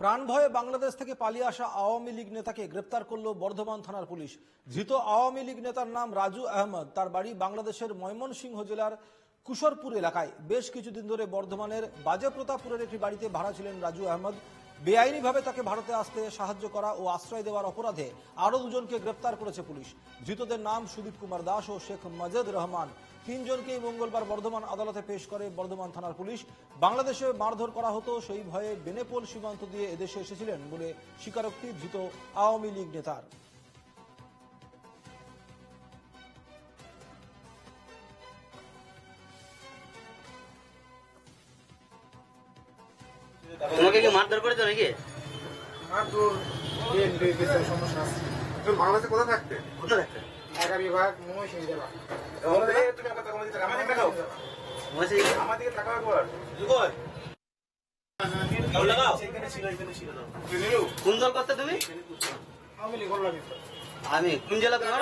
প্রাণভয়ে বাংলাদেশ থেকে পালিয়ে আসা আওয়ামী লীগ নেতাকে গ্রেপ্তার করল বর্ধমান থানার পুলিশ। ধৃত আওয়ামী লীগ নেতার নাম রাজু আহমদ। তার বাড়ি বাংলাদেশের ময়মনসিংহ জেলার কুশরপুর এলাকায়। বেশ কিছুদিন ধরে বর্ধমানের বাজেপ্রতাপুরের একটি বাড়িতে ভাড়া ছিলেন রাজু আহমদ। বেআইনিভাবে তাকে ভারতে আসতে সাহায্য করা ও আশ্রয় দেওয়ার অপরাধে আরও দুজনকে গ্রেপ্তার করেছে পুলিশ। ধৃতদের নাম সুদীপ কুমার দাস ও শেখ মজেদ রহমান। তিনজনকেই মঙ্গলবার বর্ধমান আদালতে পেশ করে বর্ধমান থানার পুলিশ। বাংলাদেশে মারধর করা হতো সেই ভয়ে বেনেপোল সীমান্ত দিয়ে এদেশে এসেছিলেন বলে স্বীকারোক্তি ধৃত আওয়ামী লীগ নেতার। তোমাকে কি মারধর করেছ নাকি? সমস্যা আছে। তুমি বাংলাদেশে কোথায় থাকতে? কোথায় থাকতে? ঢাকা বিভাগ ময়মনসিংহ জেলা তুমি আমার টাকা আমাদের আমাদের টাকাও বলছি আমার দিকে টাকা একবার। তুই কোন দল করতে তুমি? আমি কোন জেলা তোমার?